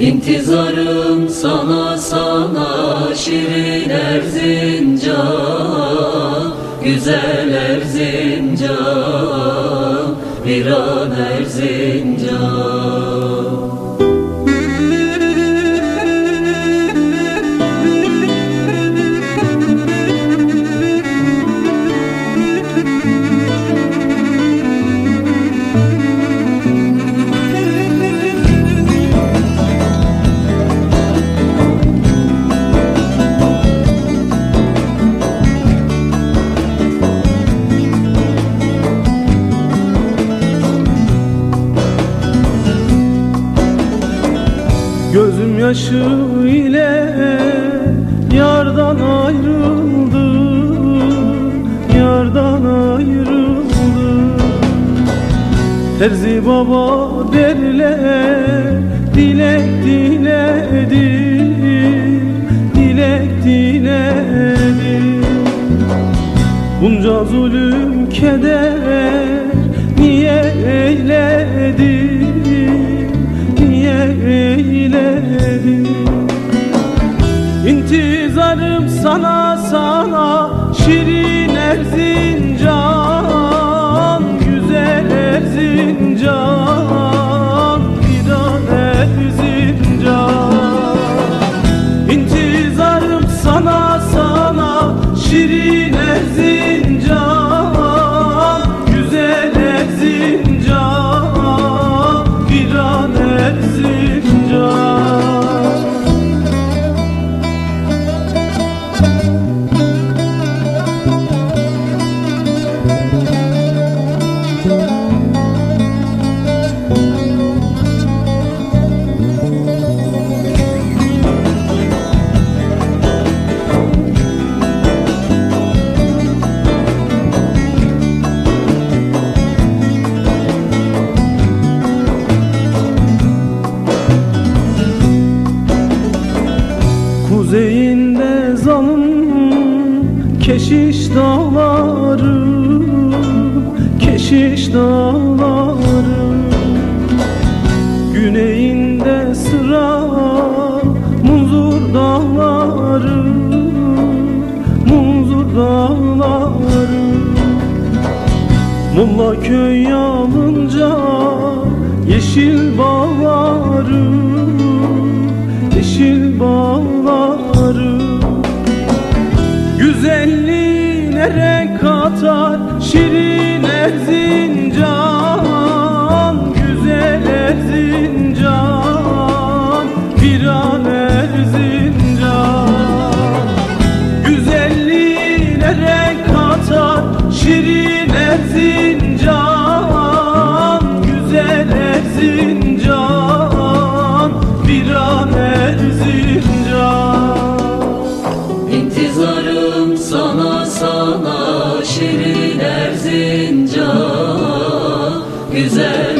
İntizarım sana sana şirin Erzincan Güzel Erzincan Bir an Erzincan Gözüm yaşı ile yardan ayrıldı Yardan ayrıldı. Terzi baba derler Dilek diledi Dilek diledi. Bunca zulüm keder Niye eyledi İntizarım sana sana Şirin Erzincan Güzel Erzincan Fidan Erzincan. İntizarım sana sana Şirin Erzincan keşiş dağları Keşiş dağları. Güneyinde sıra muzur dağları Muzur dağları. Mulla köy yalınca yeşil bağları Yeşil bağları Güzelliğine renk sana şirin Erzincan Güzel